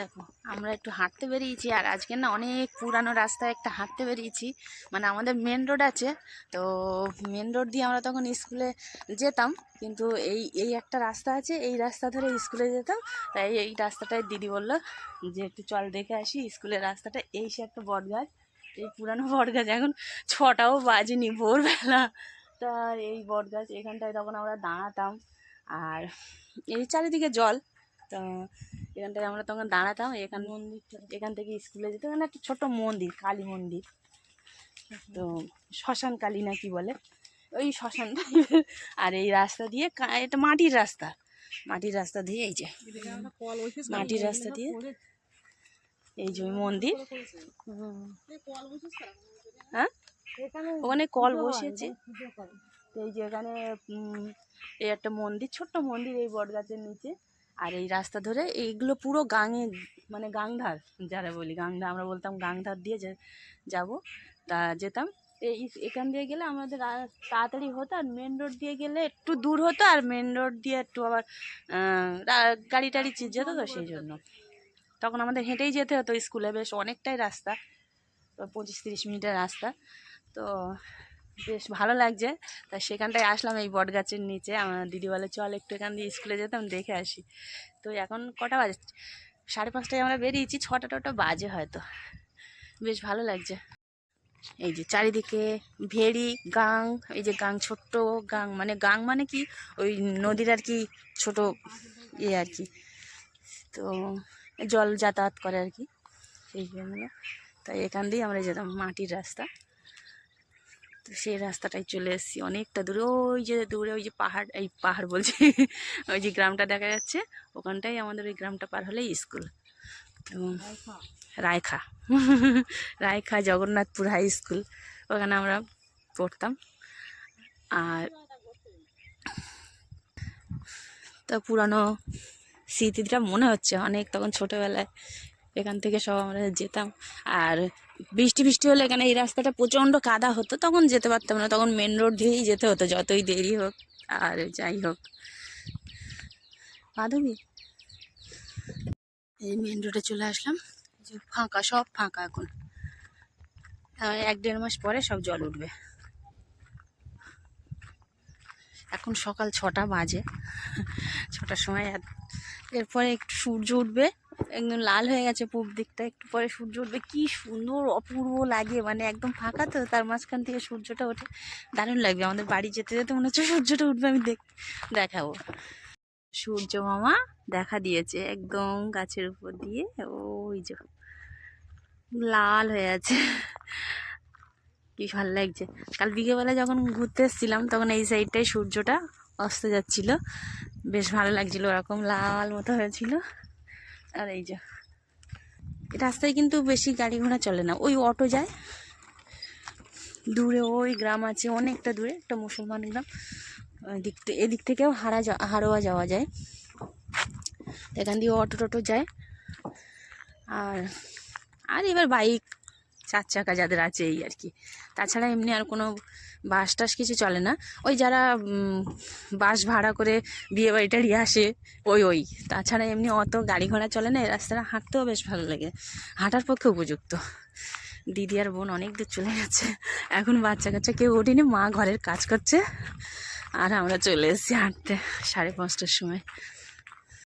দেখো, আমরা একটু হাঁটতে বেরিয়েছি আর আজকে না অনেক পুরানো রাস্তায় একটা হাঁটতে বেরিয়েছি। মানে আমাদের মেন রোড আছে, তো মেন রোড দিয়ে আমরা তখন স্কুলে যেতাম, কিন্তু এই এই একটা রাস্তা আছে, এই রাস্তা ধরে স্কুলে যেতাম, তাই এই রাস্তাটায় দিদি বলল যে, একটু চল দেখে আসি স্কুলের রাস্তাটা। এই সে একটা বট গাছ এই পুরানো বট গাছ এখন ছটাও বাজেনি ভোরবেলা। তা এই বট গাছ এখানটায় তখন আমরা দাঁড়াতাম, আর এই চারিদিকে জল, তো এখানটায় আমরা তখন দাঁড়াতাম এখান মন্দির এখান থেকে স্কুলে যেতে এখানে একটা ছোট মন্দির কালী মন্দির। তো শ্মশান কালী না কি বলে? ওই শ্মশান। আর এই রাস্তা দিয়ে এটা মাটির রাস্তা। মাটির রাস্তা দিয়ে এই যে মাটির রাস্তা দিয়ে এই যে মন্দির। হ্যাঁ? ওখানে কল বসিয়েছে। তো এই যে এখানে এই একটা মন্দির ছোট্ট মন্দির এই বট গাছের নিচে। আর এই রাস্তা ধরে এইগুলো পুরো গাঙে মানে গাংধার, যারা বলি গাংধার আমরা বলতাম গাংধার দিয়ে যে যাব, তা যেতাম। এই এখান দিয়ে গেলে আমাদের তাড়াতাড়ি হতো, আর মেন রোড দিয়ে গেলে একটু দূর হতো, আর মেন রোড দিয়ে একটু আবার গাড়ি টাড়ি যেত তো সেই জন্য। তখন আমাদের হেঁটেই যেতে হতো স্কুলে, বেশ অনেকটাই রাস্তা, পঁচিশ তিরিশ মিনিটের রাস্তা। তো বেশ ভালো লাগছে। তা সেখানটায় আসলাম এই বট গাছের নিচে। আমার দিদি বলে, চল একটু এখান দিয়ে স্কুলে যেতাম, দেখে আসি। তো এখন কটা বাজে? সাড়ে পাঁচটায় আমরা বেরিয়েছি, ছটা টটা বাজে হয়তো। বেশ ভালো লাগছে। এই যে চারিদিকে ভেড়ি, গাং, এই যে গাং, ছোট্ট গাং মানে গাং মানে কি? ওই নদীর আর কি ছোট ইয়ে আর কি। তো জল যাতায়াত করে আর কি। সেই জন্য তাই এখান দিয়ে আমরা যেতাম মাটির রাস্তা। তো সেই রাস্তাটায় চলে এসেছি। অনেকটা দূরে। ওই যে দূরে ওই যে পাহাড়, এই পাহাড় বলছি। ওই যে গ্রামটা দেখা যাচ্ছে। ওখানটাই আমাদের ওই গ্রামটা পার হলেই স্কুল। এবং Raykha. Raikha Jagannathpur high school. ওখানে আমরা পড়তাম। আর তা পুরানো স্মৃতিটা মনে হচ্ছে অনেক তখন ছোটোবেলায়। এখান থেকে সব আমরা যেতাম। আর বৃষ্টি বৃষ্টি হলে এখানে এই রাস্তাটা প্রচণ্ড কাদা হতো, তখন যেতে পারতাম না। তখন মেন রোড দিয়েই যেতে হতো, যতই দেরি হোক। আর যাই হোক। মাধবী? এই মেন রোডে চলে আসলাম। যে ফাঁকা, সব ফাঁকা এখন। এক দেড় মাস পরে সব জল উঠবে। এখন সকাল ছটা বাজে। ছটার সময় এরপরে একটু সূর্য উঠবে, একদম লাল হয়ে গেছে পূব দিকটা, একটু পরে সূর্য উঠবে। কি সুন্দর, অপূর্ব লাগে মানে একদম ফাঁকা তো, তার মাঝখান থেকে সূর্যটা ওঠে। দারুণ লাগবে, আমাদের বাড়ি যেতে যেতে মনে হচ্ছে সূর্যটা উঠবে, আমি দেখ, দেখাবো। সূর্য মামা দেখা দিয়েছে, একদম গাছের উপর দিয়ে, ওই যে, লাল হয়ে আছে। কি ভালো লাগছে। কাল বিকেলবেলা যখন ঘুরতে এসেছিলাম, তখন এই সাইডটাই সূর্যটা অস্ত যাচ্ছিল। বেশ ভালো লাগছিল, ওরকম লাল মতো হয়েছিল। আর এই যে রাস্তায় কিন্তু বেশি গাড়ি ঘোড়া চলে না, ওই অটো যায়। দূরে ওই গ্রাম আছে, অনেকটা দূরে, একটা মুসলমান গ্রাম। এদিক থে- এদিক থেকেও হারা হারোয়া যাওয়া যায়। এখান দিয়ে অটো টোটো যায়। আর আর এবার বাইক চার চাকা যাদের আছে এই আর কি। তাছাড়া এমনি আর কোনো বাস টাস কিছু চলে না। ওই যারা বাস ভাড়া করে বিয়ে বাড়ি টাড়ি আসে, ওই ওই। তাছাড়া এমনি অত গাড়ি ঘোড়া চলে না, এই রাস্তাটা হাঁটতেও বেশ ভালো লাগে। হাঁটার পক্ষে উপযুক্ত। দিদি আর বোন অনেক দূর চলে গেছে। এখন বাচ্চা কাচ্চা কেউ ওঠেনি, মা ঘরের কাজ করছে। আর আমরা চলে এসেছি হাঁটতে, সাড়ে পাঁচটার সময়।